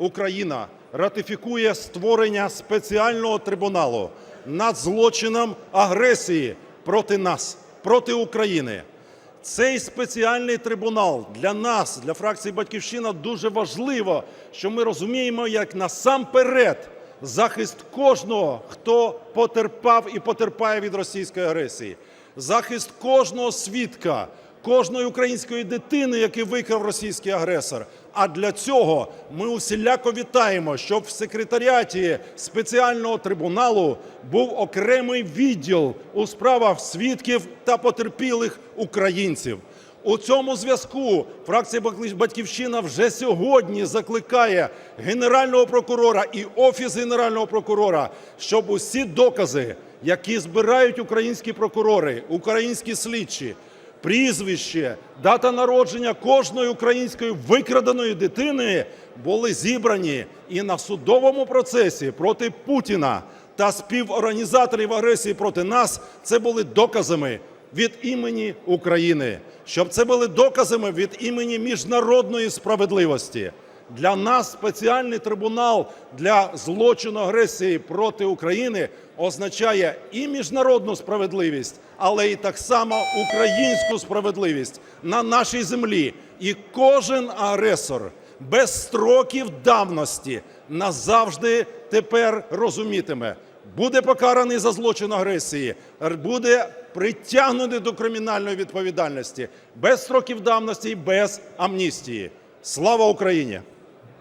Україна ратифікує створення спеціального трибуналу над злочином агресії проти нас, проти України. Цей спеціальний трибунал для нас, для фракції Батьківщина, дуже важливо, що ми розуміємо, як насамперед захист кожного, хто потерпав і потерпає від російської агресії, захист кожного свідка, кожної української дитини, який викрав російський агресор. А для цього ми усіляко вітаємо, щоб в секретаріаті спеціального трибуналу був окремий відділ у справах свідків та потерпілих українців. У цьому зв'язку фракція Батьківщина вже сьогодні закликає Генерального прокурора і Офіс Генерального прокурора, щоб усі докази, які збирають українські прокурори, українські слідчі, прізвище, дата народження кожної української викраденої дитини були зібрані і на судовому процесі проти Путіна та співорганізаторів агресії проти нас це були доказами від імені України, щоб це були доказами від імені міжнародної справедливості. Для нас спеціальний трибунал для злочину агресії проти України означає і міжнародну справедливість, але і так само українську справедливість на нашій землі. І кожен агресор без строків давності назавжди тепер розумітиме, буде покараний за злочин агресії, буде притягнутий до кримінальної відповідальності без строків давності і без амністії. Слава Україні!